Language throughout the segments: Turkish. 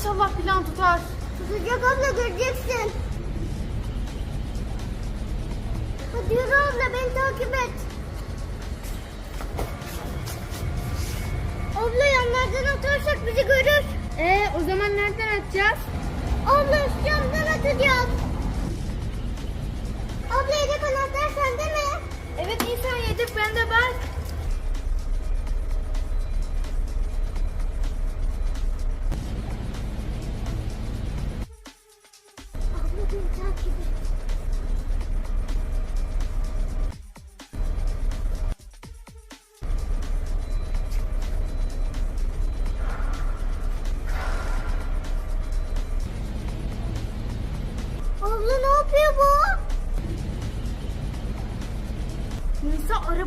inşallah plan tutar. Tutacak abla göreceksin. Hadi yürü abla beni takip et. Abla yanlardan atarsak bizi görür. Ee o zaman nereden atacağız?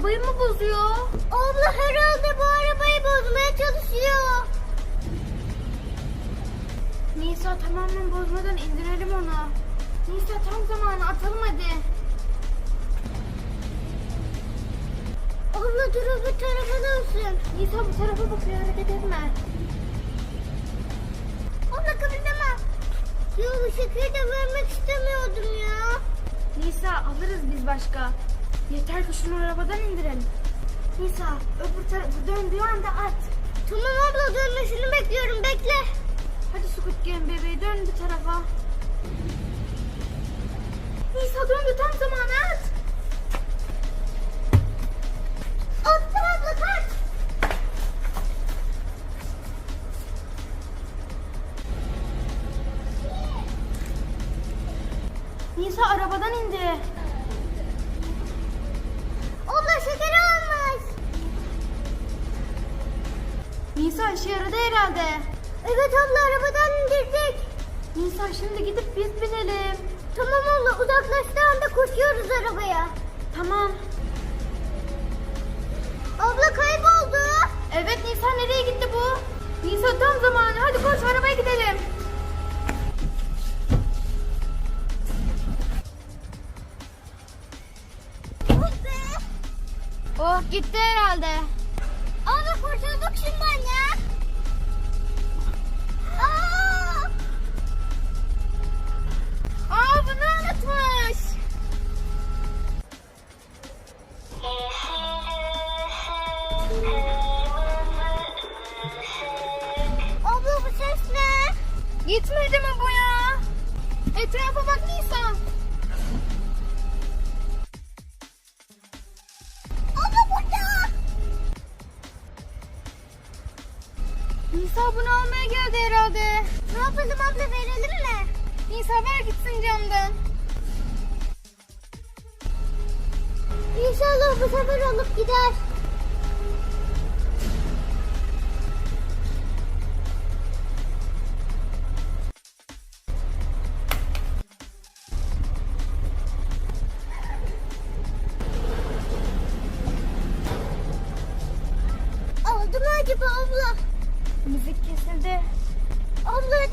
Arabayı mı bozuyor? Abla herhalde bu arabayı bozmaya çalışıyor. Nisa tamamen bozmadan indirelim onu. Nisa tam zamanı atalım hadi. Abla dur öbür tarafa dönsün. Nisa bu tarafa bakıyor hareket etme. Abla kıpırdama. Ya bu şekeri de vermek istemiyordum ya. Nisa alırız biz başka. Yeter ki şunu arabadan indirelim. Nisa öbür tarafı döndüğü anda at. Tamam abla dönmesini bekliyorum bekle. Hadi Squid Game bebeği dön bir tarafa. Nisa döndü tam zamanı at. Nisa işe yaradı herhalde. Evet abla arabadan indirdik. Nisa şimdi gidip biz binelim. Tamam abla uzaklaştığı anda koşuyoruz arabaya. Tamam. Abla kayboldu. Evet Nisa nereye gitti bu? Nisa tam zamanı. Hadi koş arabaya gidelim. Oh. Oh gitti herhalde. Şundan ya. Aa! Aa bu ses ne? Gitmedi mi bu ya? Etrafa bak Nisa. Yapalım abla verelim mi? Nisa gitsin camdan. İnşallah bu sefer alıp gider.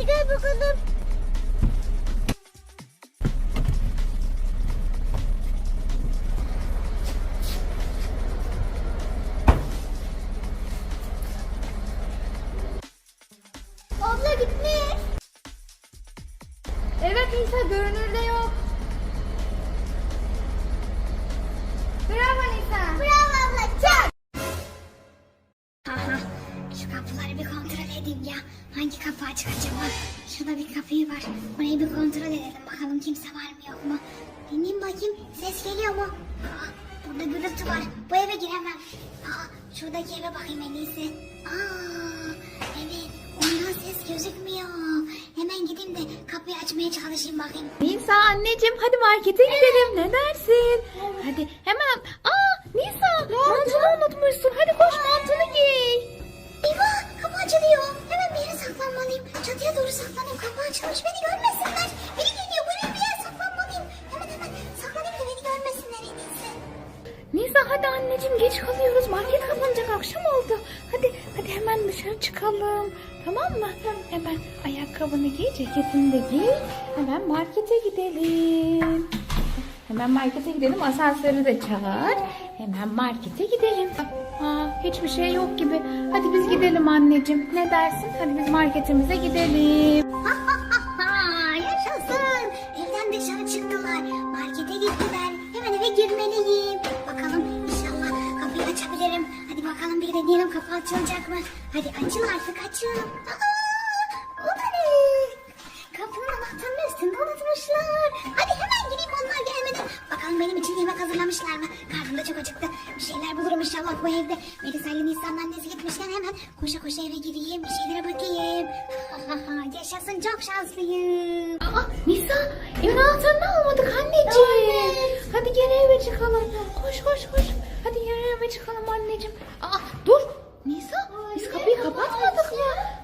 Hadi gel bakalım. Ya. Hangi kapı açık acaba? Şurada bir kapıyı var. Orayı bir kontrol edelim bakalım kimse var mı yok mu? Dinleyeyim bakayım ses geliyor mu? Aa, burada gürültü var. Bu eve giremem. Aa, şuradaki eve bakayım en iyisi. Aa, evet ondan ses gözükmüyor. Hemen gideyim de kapıyı açmaya çalışayım bakayım. Nisa anneciğim hadi markete gidelim ne dersin? Hadi hemen. Açılmış. Beni görmesinler. Biri geliyor. Buraya bir yere saklanmalıyım. Hemen hemen saklanayım da beni görmesinler en iyisi. Nisa hadi anneciğim geç kalıyoruz. Market kapanacak akşam oldu. Hadi hadi hemen dışarı çıkalım. Tamam mı? Hemen ayakkabını giy, ceketini de giy. Hemen markete gidelim. Hemen markete gidelim. Asansörü de çağır. Hemen markete gidelim. Aa, hiçbir şey yok gibi. Hadi biz gidelim anneciğim. Ne dersin? Hadi biz marketimize gidelim. Ha girmeliyim. Bakalım inşallah kapıyı açabilirim. Hadi bakalım bir deneyelim kapı açılacak mı? Hadi açıl artık açıl. Aa, unutmuşlar. Hadi hemen gideyim onlar gelmeden. Bakalım benim için yemek hazırlamışlar mı? Karnım da çok acıktı. Bir şeyler bulurum inşallah bu evde. Melisa ile Nisan'ın annesi gitmişken hemen koşa koşa eve gireyim. Bir şeylere bakayım. Yaşasın çok şanslıyım. Aa, Nisa evin anahtarını almadık anneciğim. Hadi geri eve çıkalım. Koş koş koş. Hadi geri eve çıkalım anneciğim. Aa, dur. Nisa biz kapıyı kapatmadık mı?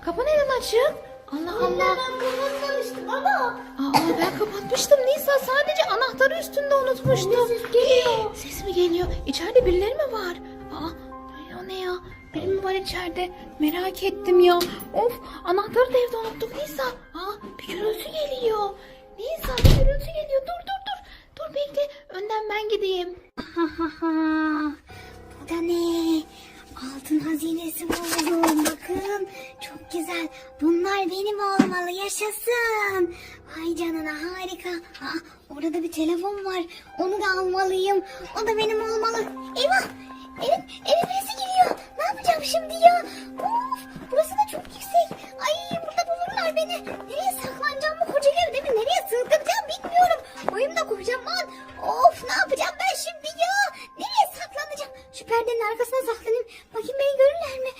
Kapı neden açık? Allah Allah. kapatmamıştım ama. Aa, ben kapatmıştım Nisa. Sadece anahtarı üstünde unutmuştum. Ses geliyor. Ses mi geliyor? İçeride birileri mi var? Var içeride? Merak ettim ya. Of, anahtarı da evde unuttuk Nisa. Aa, bir gürültü geliyor. Nisa, bir gürültü geliyor. Dur, dur, dur. Dur bekle. Önden ben gideyim. Bu da ne? Altın hazinesi buldum. Bakın çok güzel. Bunlar benim olmalı. Yaşasın. Ay canına harika. Ah, orada da bir telefon var. Onu da almalıyım. O da benim olmalı. Eyvah. Evin, evin birisi geliyor. Ne yapacağım şimdi ya? Of, burası da çok yüksek. Ay burada bulurlar beni. Nereye saklanacağım bu koca evde mi? Nereye sığdıracağım bilmiyorum. Boyum da kocaman. Of ne yapacağım ben şimdi ya? Nereye saklanacağım? Şu perdenin arkasına saklanayım. Bakayım beni görürler mi?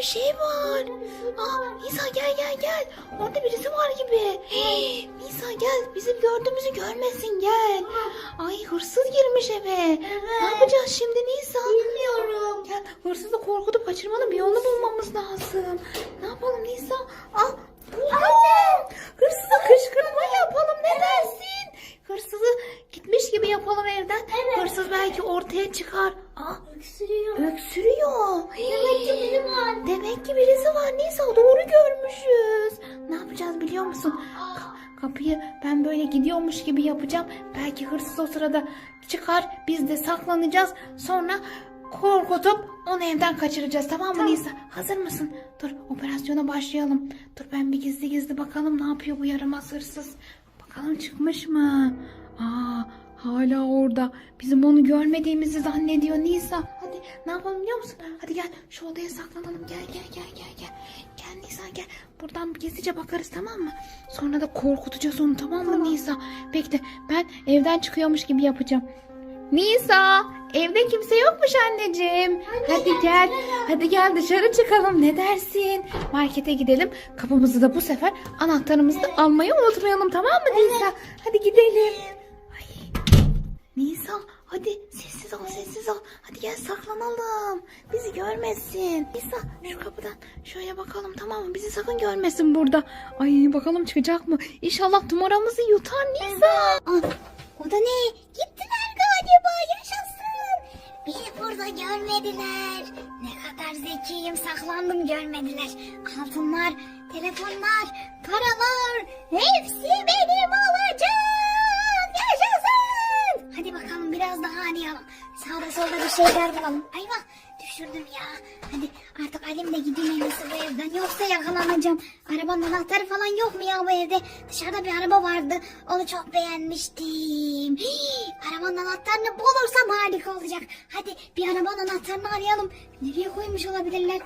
Bir şey var. Aa, Nisa gel gel gel. Orada birisi var gibi. Hey, Nisa gel, bizim gördüğümüzü görmesin gel. Ay hırsız girmiş eve. Ne yapacağız şimdi Nisa? Bilmiyorum. Gel, hırsızı korkutup kaçırmanın bir yolunu bulmamız lazım. Ne yapalım Nisa? Aa, buldum. Hırsıza kışkırtma yapalım ne dersin? Hırsızı gitmiş gibi yapalım evden. Hırsız belki ortaya çıkar. Aa, Öksürüyor. öksürüyor. Demek ki biri var. Demek ki birisi var. Nisa doğru görmüşüz. Ne yapacağız biliyor musun? Ka- kapıyı ben böyle gidiyormuş gibi yapacağım. Belki hırsız o sırada çıkar. Biz de saklanacağız. Sonra korkutup onu evden kaçıracağız. Tamam mı Nisa? Hazır mısın? Dur operasyona başlayalım. Dur ben bir gizli gizli bakalım ne yapıyor bu yaramaz hırsız. Bakalım çıkmış mı? Aa hala orada. Bizim onu görmediğimizi zannediyor Nisa. Hadi ne yapalım biliyor musun? Hadi gel şu odaya saklanalım. Gel gel gel gel gel. Gel Nisa gel. Buradan gizlice bakarız tamam mı? Sonra da korkutacağız onu tamam mı Nisa? Bekle ben evden çıkıyormuş gibi yapacağım. Nisa evde kimse yokmuş anneciğim. Hadi gel. Hadi gel dışarı çıkalım ne dersin? Markete gidelim. Kapımızı da bu sefer anahtarımızı da almayı unutmayalım tamam mı Nisa? Hadi gidelim. Ay. Nisa hadi sessiz ol sessiz ol. Hadi gel saklanalım. Bizi görmesin. Nisa şu kapıdan şöyle bakalım tamam mı? Bizi sakın görmesin burada. Ay bakalım çıkacak mı? İnşallah numaramızı yutar Nisa. Ah, o da ne? Görmediler. Ne kadar zekiyim saklandım görmediler. Altınlar, telefonlar, paralar hepsi benim olacak. Yaşasın. Hadi bakalım biraz daha arayalım. Sağda solda bir şeyler bulalım. Ayvah düşürdüm ya. Hadi artık Alim de gideyim en bu evden. Yoksa yakalanacağım. Arabanın anahtarı falan yok mu ya bu evde? Dışarıda bir araba vardı. Onu çok beğenmiştim. Hii, arabanın anahtarını bulursam harika olacak. Hadi bir arabanın anahtarını arayalım. Nereye koymuş olabilirler?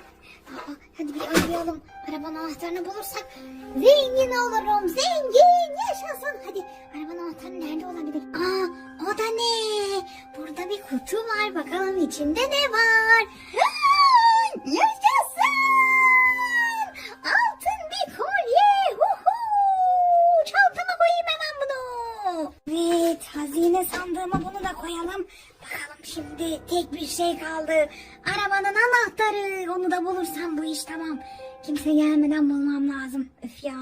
Aa, hadi bir arayalım. Arabanın anahtarını bulursak zengin olurum. Zengin yaşasın. Hadi arabanın anahtarı nerede olabilir? Aa, o da ne? Bakalım içinde ne var? Yaşasın. Altın bir kolye. Huhu. Çantama koyayım hemen bunu. Evet hazine sandığıma bunu da koyalım. Bakalım şimdi tek bir şey kaldı. Arabanın anahtarı. Onu da bulursam bu iş tamam. Kimse gelmeden bulmam lazım. Öf ya.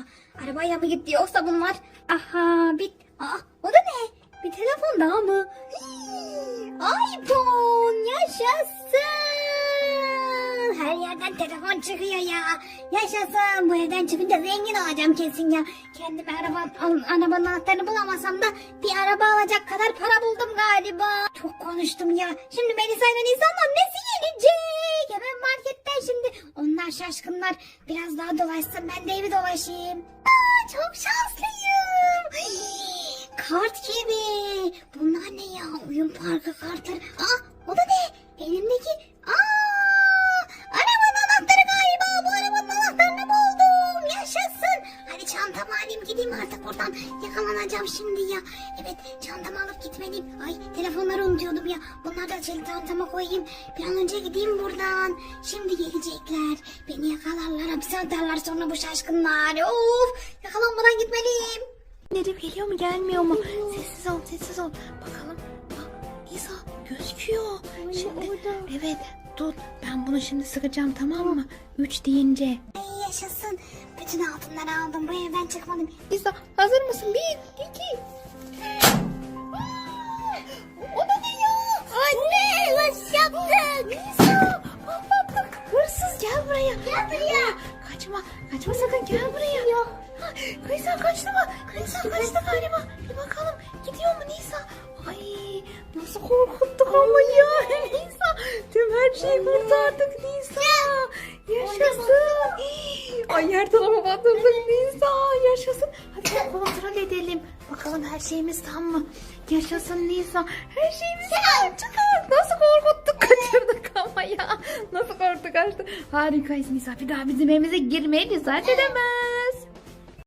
Arabaya mı gitti yoksa bunlar? Aha bit. Aa o da ne? Bir telefon daha mı? Hii, iPhone yaşasın. Her yerden telefon çıkıyor ya. Yaşasın. Bu evden çıkınca zengin olacağım kesin ya. Kendime araba, arabanın anahtarını bulamasam da bir araba alacak kadar para buldum galiba. Çok konuştum ya. Şimdi Melisa ile Nisan'la nesi gelecek? Hemen marketten şimdi. Onlar şaşkınlar. Biraz daha dolaşsın ben de evi dolaşayım. Aa, çok şanslıyım. Kart gibi. Bunlar ne ya? Oyun parkı kartları. Aa o da ne? Elimdeki. Aa arabanın anahtarı galiba. Bu arabanın anahtarını buldum. Yaşasın. Hadi çantamı alayım gideyim artık buradan. Yakalanacağım şimdi ya. Evet çantamı alıp gitmeliyim. Ay telefonları unutuyordum ya. Bunları da çelik çantama koyayım. Bir an önce gideyim buradan. Şimdi gelecekler. Beni yakalarlar. Hapse atarlar sonra bu şaşkınlar. Of yakalanmadan gitmeliyim. Nedim geliyor mu gelmiyor mu? Sessiz ol sessiz ol. Bakalım. Bak Nisa gözüküyor. Şimdi evet dur ben bunu şimdi sıkacağım tamam mı? Üç deyince. Ay yaşasın. Bütün altınları aldım. Bu evden çıkmadım. Nisa hazır mısın? Bir iki. O da ne ya? Anne nasıl yaptın? Nisa patlattık. Hırsız gel buraya. Gel buraya. Kaçma. Kaçma sakın gel buraya. Ha, Nisa kaçtı mı? Nisa kaçtı galiba. Bir bakalım. Gidiyor mu Nisa? Ay nasıl korkuttuk ama ya. Nisa tüm her şeyi kurtardık Nisa. Yaşasın. Ay her tarafa batırdık Nisa. Yaşasın. Hadi kontrol edelim. Bakalım her şeyimiz tam mı? Yaşasın Nisa. Her şeyimiz tam. Çıkar. Nasıl korkuttuk kaçırdık ama ya. Nasıl korktuk kaçtı. Harikayız Nisa. Bir daha bizim evimize girmeye cesaret edemez.